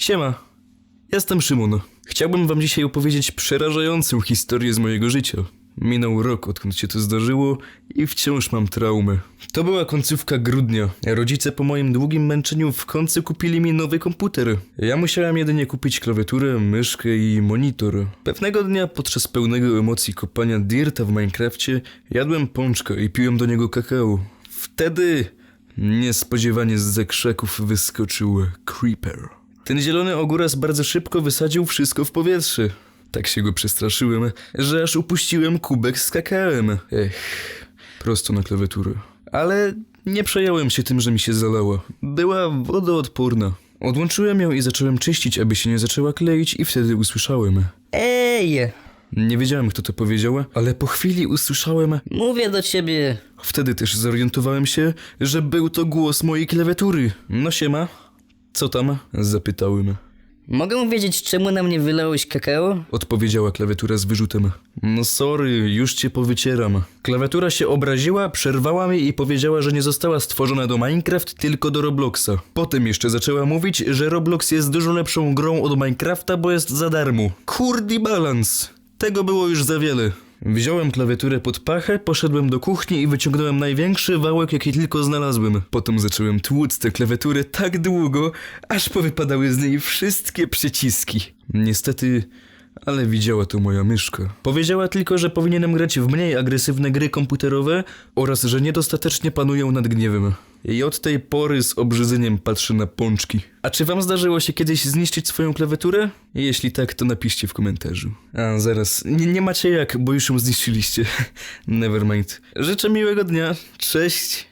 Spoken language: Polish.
Siema, jestem Szymon. Chciałbym wam dzisiaj opowiedzieć przerażającą historię z mojego życia. Minął rok, odkąd się to zdarzyło i wciąż mam traumę. To była końcówka grudnia. Rodzice po moim długim męczeniu w końcu kupili mi nowy komputer. Ja musiałem jedynie kupić klawiaturę, myszkę i monitor. Pewnego dnia podczas pełnego emocji kopania dirta w Minecrafcie jadłem pączka i piłem do niego kakao. Wtedy niespodziewanie z zakrzaków wyskoczył Creeper. Ten zielony ogóras bardzo szybko wysadził wszystko w powietrze. Tak się go przestraszyłem, że aż upuściłem kubek z kakałem. Ech, prosto na klawiaturę. Ale nie przejąłem się tym, że mi się zalała. Była wodoodporna. Odłączyłem ją i zacząłem czyścić, aby się nie zaczęła kleić i wtedy usłyszałem. Ej, Nie wiedziałem, kto to powiedział, ale po chwili usłyszałem... mówię do ciebie. Wtedy też zorientowałem się, że był to głos mojej klawiatury. No siema. Co tam? Zapytałem. Mogę wiedzieć, czemu na mnie wylałeś kakao? Odpowiedziała klawiatura z wyrzutem. No sorry, już cię powycieram. Klawiatura się obraziła, przerwała mi i powiedziała, że nie została stworzona do Minecraft, tylko do Robloxa. Potem jeszcze zaczęła mówić, że Roblox jest dużo lepszą grą od Minecrafta, bo jest za darmo. Kurdi balans. Tego było już za wiele. Wziąłem klawiaturę pod pachę, poszedłem do kuchni i wyciągnąłem największy wałek, jaki tylko znalazłem. Potem zacząłem tłuc tę klawiaturę tak długo, aż powypadały z niej wszystkie przyciski. Niestety, ale widziała to moja myszka. Powiedziała tylko, że powinienem grać w mniej agresywne gry komputerowe oraz, że niedostatecznie panują nad gniewem. I od tej pory z obrzydzeniem patrzę na pączki. A czy wam zdarzyło się kiedyś zniszczyć swoją klawiaturę? Jeśli tak, to napiszcie w komentarzu. A, zaraz. Nie, nie macie jak, bo już ją zniszczyliście. Nevermind. Życzę miłego dnia. Cześć.